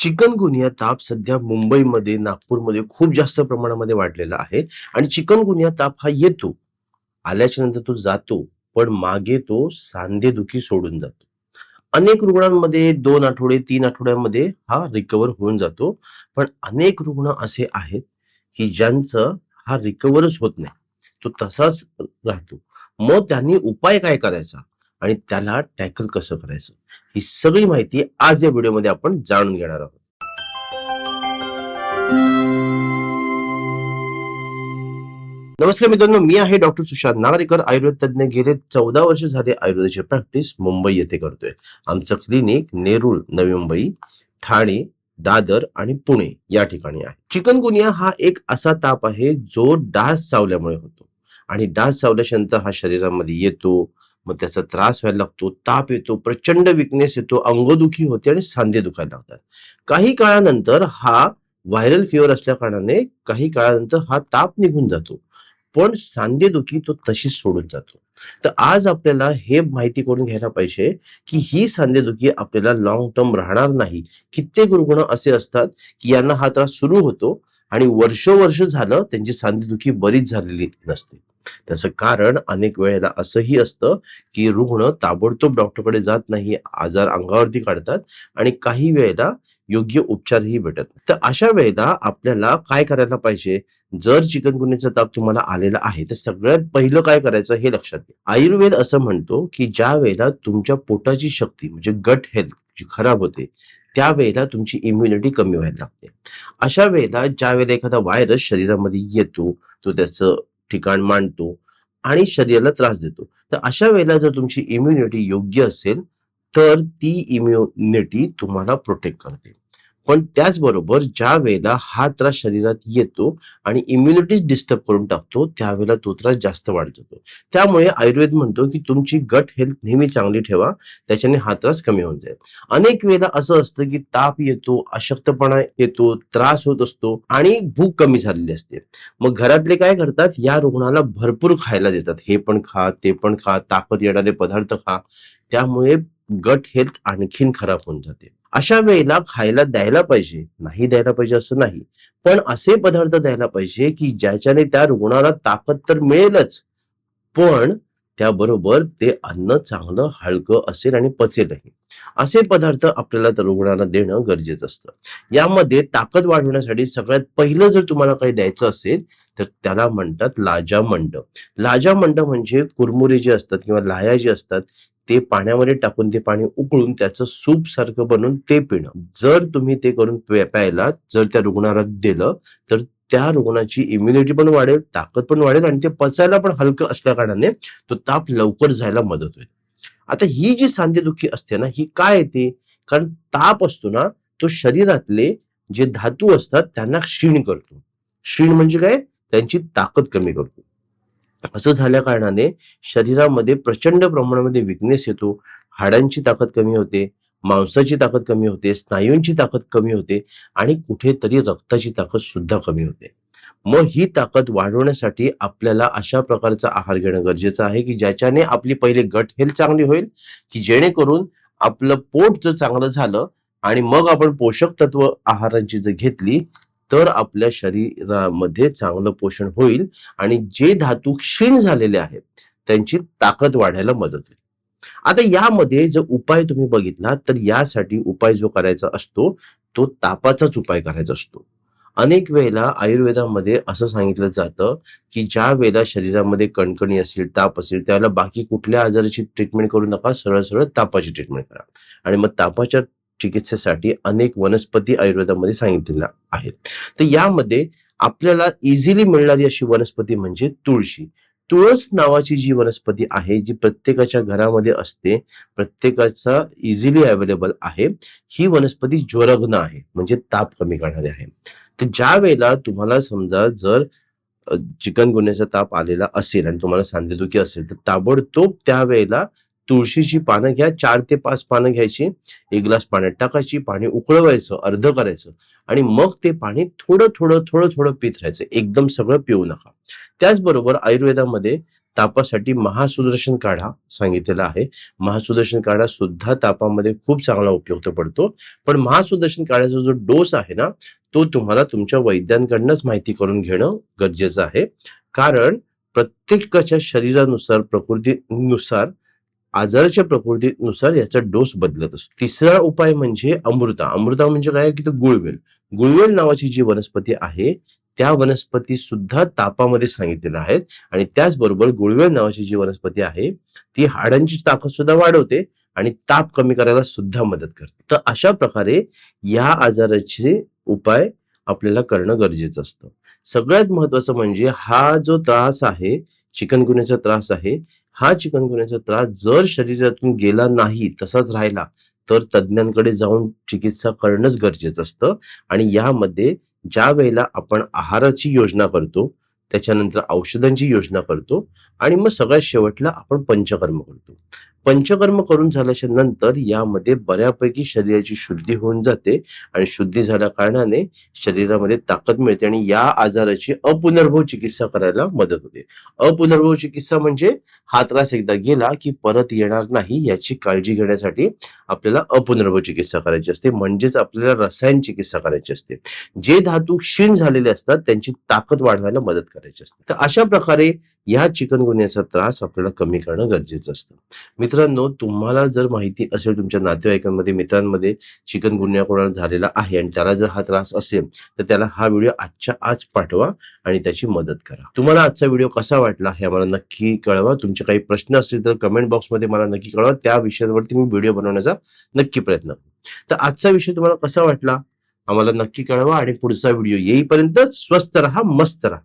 Chikungunya ताप सध्या मुंबईमध्ये नागपूरमध्ये खूप जास्त प्रमाणामध्ये वाढलेला आहे. आणि चिकनगुनिया ताप हा येतो. आल्याच्यानंतर तो जातो पण मागे तो सांधेदुखी सोडून जातो. अनेक रुग्णांमध्ये दोन आठवडे तीन आठवड्यामध्ये हा रिकवर होऊन जातो. पण अनेक रुग्ण असे आहेत की ज्यांचं हा रिकवरच होत नाही. तो तसाच राहतो. मग त्यांनी उपाय काय करायचा? आणि त्याला टॅकल कसं करायचं? ही सगळी माहिती आज या व्हिडिओमध्ये आपण जाणून घेणार आहोत. नमस्कार मित्रांनो मी आहे डॉक्टर सुशांत नागरेकर आयुर्वेद तज्ञ गेले चौदा वर्ष झाले आयुर्वेदाची प्रॅक्टिस मुंबई येथे करतोय. आमचं क्लिनिक नेरूळ नवी मुंबई ठाणे दादर आणि पुणे या ठिकाणी आहे. चिकनगुनिया हा एक असा ताप आहे जो डास चावल्यामुळे होतो. आणि डास चावल्याच्यानंतर हा शरीरामध्ये येतो मग त्याचा त्रास व्हायला लागतो ताप येतो प्रचंड विकनेस येतो अंगदुखी होते आणि सांधे दुखायला लागतात. काही काळानंतर हा व्हायरल फिवर असल्या कारणाने काही काळानंतर हा ताप निघून जातो. पण सांधेदुखी तो तशीच सोडून जातो. तर आज आपल्याला हे माहिती करून घ्यायला पाहिजे की ही सांधेदुखी आपल्याला लॉंग टर्म राहणार नाही. कित्येक रुग्ण असे असतात की यांना हा त्रास सुरू होतो आणि वर्ष वर्ष झालं त्यांची सांधेदुखी बरीच झालेली नसते. त्याचं कारण अनेक वेळेला असंही असतं की रुग्ण ताबडतोब डॉक्टरकडे जात नाही आजार अंगावरती काढतात आणि काही वेळेला योग्य उपचारही भेटत तर अशा वेळेला आपल्याला काय करायला पाहिजे? जर चिकनगुन्याचा ताप तुम्हाला आलेला आहे तर सगळ्यात पहिलं काय करायचं हे लक्षात घ्या. आयुर्वेद असं म्हणतो की ज्या वेळेला तुमच्या पोटाची शक्ती म्हणजे गट हेल्थ जी खराब होते त्यावेळेला तुमची इम्युनिटी कमी व्हायला लागते. अशा वेळेला ज्या वेळेला एखादा व्हायरस शरीरामध्ये येतो तो त्याचं ठिकाण मांडतो आणि शरीराला त्रास देतो. तर अशा वेळेला जर तुमची इम्युनिटी योग्य असेल तर ती इम्युनिटी तुम्हाला प्रोटेक्ट करते. पण त्याचबरोबर ज्या वेळेला हा त्रास शरीरात येतो आणि इम्युनिटीज डिस्टर्ब करून टाकतो त्यावेळेला तो त्रास जास्त वाढत जातो. त्यामुळे आयुर्वेद म्हणतो की तुमची गट हेल्थ नेहमी चांगली ठेवा त्याच्याने हा त्रास कमी होऊन जाईल. अनेक वेळेला असं असतं की ताप येतो अशक्तपणा येतो त्रास होत असतो आणि भूक कमी झालेली असते. मग घरातले काय करतात? या रुग्णाला भरपूर खायला देतात. हे पण खा ते पण खा ताकद येणारे पदार्थ खा. त्यामुळे गट हेल्थ आणखीन खराब होऊन जाते. अशा वेळेला खायला द्यायला पाहिजे. नाही द्यायला पाहिजे असं नाही. पण असे पदार्थ द्यायला पाहिजे की ज्याच्याने त्या रुग्णाला ताकद तर मिळेलच. पण त्याबरोबर ते अन्न चांगलं हलकं असेल आणि पचेलही. असे पदार्थ आपल्याला त्या रुग्णाला देणं गरजेचं असतं. यामध्ये ताकद वाढवण्यासाठी सगळ्यात पहिलं जर तुम्हाला काही द्यायचं असेल तर त्याला म्हणतात लाजा मंड लाजा मंड म्हणजे कुरमुरे जे असतात किंवा लाया जे असतात ते पाण्यामध्ये टाकून ते पाणी उकळून त्याचं सूप सारखं बनवून ते पिणं. जर तुम्ही ते करून प्यायलात प्यायला जर त्या रुग्णाला दिलं तर त्या रुग्णाची इम्युनिटी पण वाढेल ताकद पण वाढेल आणि ते पचायला पण हलकं असल्या कारणाने तो ताप लवकर जायला मदत होईल. आता ही जी सांधेदुखी असते ना ही काय येते? कारण ताप असतो ना तो शरीरातले जे धातू असतात त्यांना क्षीण करतो. क्षीण म्हणजे काय? त्यांची ताकद कमी करतो. असं झाल्या कारणाने शरीरामध्ये प्रचंड प्रमाणामध्ये विकनेस येतो. हाडांची ताकद कमी होते मांसाची ताकद कमी होते स्नायूंची ताकद कमी होते आणि कुठेतरी रक्ताची ताकद सुद्धा कमी होते. मग ही ताकद वाढवण्यासाठी आपल्याला अशा प्रकारचा आहार घेणं गरजेचं आहे की ज्याच्याने आपली पहिले गट हेल्थ चांगली होईल की जेणेकरून आपलं पोट जर चांगलं झालं आणि मग आपण पोषक तत्व आहारांची जर घेतली तर आपल्या शरीरामध्ये चांगलं पोषण होईल आणि जे धातू क्षीण झालेले आहेत त्यांची ताकद वाढायला मदत होईल. आता यामध्ये जर उपाय तुम्ही बघितला तर यासाठी उपाय जो करायचा असतो तो तापाचाच उपाय करायचा असतो. अनेक वेळेला आयुर्वेदामध्ये असं सांगितलं जातं की ज्या वेळेला शरीरामध्ये कणकणी असेल ताप असेल त्यावेळेला बाकी कुठल्या आजाराची ट्रीटमेंट करू नका सरळ सरळ तापाची ट्रीटमेंट करा. आणि मग तापाच्या चिकित्सेसाठी अनेक वनस्पती आयुर्वेदामध्ये सांगितलेल्या आहेत. तर यामध्ये आपल्याला इझिली मिळणारी अशी वनस्पती म्हणजे तुळशी. तुळस नावाची जी वनस्पती आहे जी प्रत्येकाच्या घरामध्ये असते प्रत्येकाचा इझिली अवेलेबल आहे ही वनस्पती ज्वरग्न आहे म्हणजे ताप कमी करणारी आहे. तर ज्या वेळेला तुम्हाला समजा जर चिकन गुन्ह्याचा ताप आलेला असेल आणि तुम्हाला सांधेदुखी असेल तर ताबडतोब त्यावेळेला तुळशीची पानं घ्या चार ते पाच पानं घ्यायची एक ग्लास पाण्यात टाकायची पाणी उकळवायचं अर्ध करायचं आणि मग ते पाणी थोडं थोडं थोडं थोडं पित राहायचं. एकदम सगळं पिऊ नका. त्याचबरोबर आयुर्वेदामध्ये तापासाठी महासुदर्शन काढा सांगितलेला आहे. महासुदर्शन काढा सुद्धा तापामध्ये खूप चांगला उपयुक्त पडतो. पण महासुदर्शन काढाचा जो डोस आहे ना तो तुम्हाला तुमच्या वैद्यांकडनंच माहिती करून घेणं गरजेचं आहे. कारण प्रत्येकाच्या शरीरानुसार प्रकृतीनुसार आजाराच्या प्रकृतीनुसार याचा डोस बदलत असतो. तिसरा उपाय म्हणजे अमृता. अमृता म्हणजे काय? की तो गुळवेल. गुळवेल नावाची जी वनस्पती आहे त्या वनस्पती सुद्धा तापामध्ये सांगितलेल्या आहेत आणि त्याचबरोबर गुळवेल नावाची जी वनस्पती आहे ती हाडांची ताकद सुद्धा वाढवते आणि ताप कमी करायला सुद्धा मदत करते. तर अशा प्रकारे या आजाराचे उपाय आपल्याला करणं गरजेचं असतं. सगळ्यात महत्वाचं म्हणजे हा जो त्रास आहे चिकनगुन्याचा त्रास आहे हा चिकनगुन्याचा त्रास जर शरीरातून गेला नाही तसाच राहिला तर तज्ज्ञांकडे जाऊन चिकित्सा करणंच गरजेचं असतं. आणि यामध्ये ज्या वेळेला आपण आहाराची योजना करतो त्याच्यानंतर औषधांची योजना करतो आणि मग सगळ्यात शेवटला आपण पंचकर्म करतो. पंचकर्म करून झाल्याच्यानंतर यामध्ये बऱ्यापैकी शरीराची शुद्धी होऊन जाते आणि शुद्धी झाल्या कारणाने शरीरामध्ये ताकद मिळते आणि या आजाराची अपुनर्भव चिकित्सा करायला मदत होते. अपुनर्भव चिकित्सा म्हणजे हा त्रास एकदा गेला की परत येणार नाही याची काळजी घेण्यासाठी आपल्याला अपुनर्भव चिकित्सा करायची असते. म्हणजेच आपल्याला रसायन चिकित्सा करायची असते. जे धातू क्षीण झालेले असतात त्यांची ताकद वाढवायला मदत करायची असते. तर अशा प्रकारे या चिकनगुन्याचा त्रास आपल्याला कमी करणं गरजेचं असतं. मित्रांनो तुम्हाला जर माहिती असेल तुमच्या नातेवाईकांमध्ये मित्रांमध्ये चिकनगुन्या कोणाला झालेला आहे आणि त्याला जर हा त्रास असेल तर त्याला हा व्हिडिओ आजच्या आज पाठवा आणि त्याची मदत करा. तुम्हाला आजचा व्हिडिओ कसा वाटला हे आम्हाला नक्की कळवा. तुमचे काही प्रश्न असतील तर कमेंट बॉक्समध्ये मला नक्की कळवा. त्या विषयावरती मी व्हिडिओ बनवण्याचा नक्की प्रयत्न तर आजचा विषय तुम्हाला कसा वाटला? आम्हाला नक्की कळवा आणि पुढचा व्हिडिओ येईपर्यंत स्वस्त राहा मस्त राहा.